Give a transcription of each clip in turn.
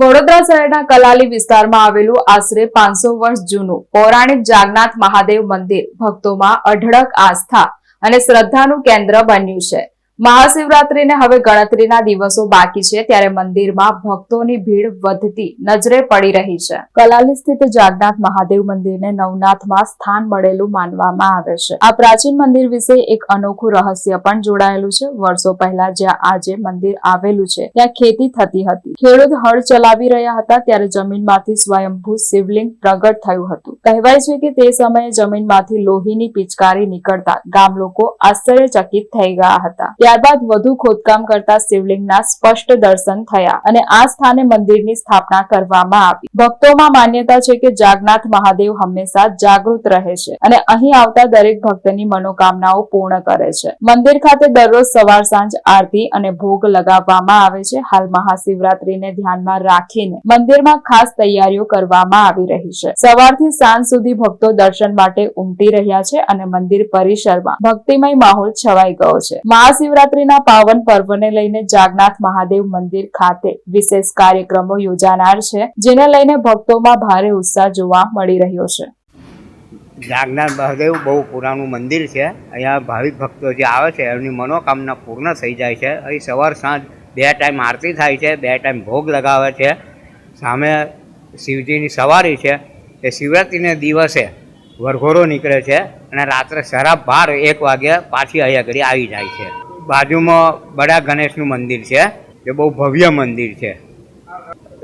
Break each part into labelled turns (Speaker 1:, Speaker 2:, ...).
Speaker 1: વડોદરા શહેરના કલાલી વિસ્તારમાં આવેલું આશરે પાંચસો વર્ષ જૂનું પૌરાણિક જાગનાથ મહાદેવ મંદિર ભક્તોમાં અઢળક આસ્થા અને શ્રદ્ધાનું કેન્દ્ર બન્યું છે. મહાશિવરાત્રીને હવે ગણતરીના દિવસો બાકી છે, ત્યારે મંદિરમાં ભક્તોની ભીડ વધતી નજરે પડી રહી છે. કલાલી સ્થિત જાગનાથ મહાદેવ મંદિરને નવનાથમાં સ્થાન મળેલું માનવામાં આવે છે. આ પ્રાચીન મંદિર વિશે એક અનોખું રહસ્ય પણ જોડાયેલું છે. વર્ષો પહેલા જ્યાં આજે મંદિર આવેલું છે, ત્યાં ખેતી થતી હતી. ખેડૂત હળ ચલાવી રહ્યા હતા, ત્યારે જમીનમાંથી સ્વયંભૂ શિવલિંગ પ્રગટ થયું હતું. કહેવાય છે કે તે સમયે જમીનમાંથી લોહીની પિચકારી નીકળતા ગામ લોકો આશ્ચર્યચકિત થઈ ગયા હતા. ત્યારબાદ વધુ ખોદકામ કરતા શિવલિંગના સ્પષ્ટ દર્શન થયા અને આ સ્થાને મંદિરની સ્થાપના કરવામાં આવી. ભક્તોમાં માન્યતા છે કે જાગનાથ મહાદેવ હંમેશા જાગૃત રહે છે અને અહીં આવતા દરેક ભક્તની મનોકામનાઓ પૂર્ણ કરે છે. મંદિર ખાતે દરરોજ સવાર સાંજ આરતી અને ભોગ લગાવવામાં આવે છે. હાલ મહાશિવરાત્રીને ધ્યાનમાં રાખીને મંદિરમાં ખાસ તૈયારીઓ કરવામાં આવી રહી છે. સવારથી સાંજ સુધી ભક્તો દર્શન માટે ઉમટી રહ્યા છે અને મંદિર પરિસરમાં ભક્તિમય માહોલ છવાઈ ગયો છે. મહાશિવરાત્રીના પાવન પર્વને લઈને જાગનાથ મહાદેવ મંદિર ખાતે વિશેષ કાર્યક્રમો યોજાનાર છે, જેને લઈને ભક્તોમાં ભારે ઉત્સાહ જોવા મળી રહ્યો છે.
Speaker 2: જાગનાથ મહાદેવ બહુ પુરાણું મંદિર છે. અહીંયા ભાવિક ભક્તો જે આવે છે, એમની મનોકામના પૂર્ણ થઈ જાય છે. અહીં સવાર સાંજ બે ટાઈમ આરતી થાય છે, બે ટાઈમ ભોગ લગાવે છે. સામે શિવજીની સવારી છે. એ શિવરાત્રિને દિવસે વરઘોડો નીકળે છે અને રાત્રે શરાબ બાર, એક વાગે પાછી અહીંયા ઘડી આવી જાય છે. બાજુમાં બડા ગણેશનું મંદિર છે, જે બહુ ભવ્ય મંદિર છે.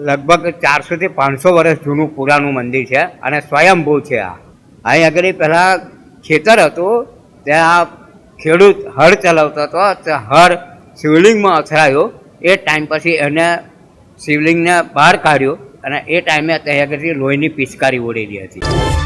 Speaker 2: લગભગ ચારસોથી પાંચસો વર્ષ જૂનું પુરાનું મંદિર છે અને સ્વયંભૂ છે આ. અહીં આગળ પહેલાં ખેતર હતું, ત્યાં ખેડૂત હળ ચલાવતો હતો, તે હળ શિવલિંગમાં અથડાયો. એ ટાઈમ પછી એને શિવલિંગને બહાર કાઢ્યું અને એ ટાઈમે ત્યાં આગળથી લોહીની પિચકારી ઉડેલી હતી.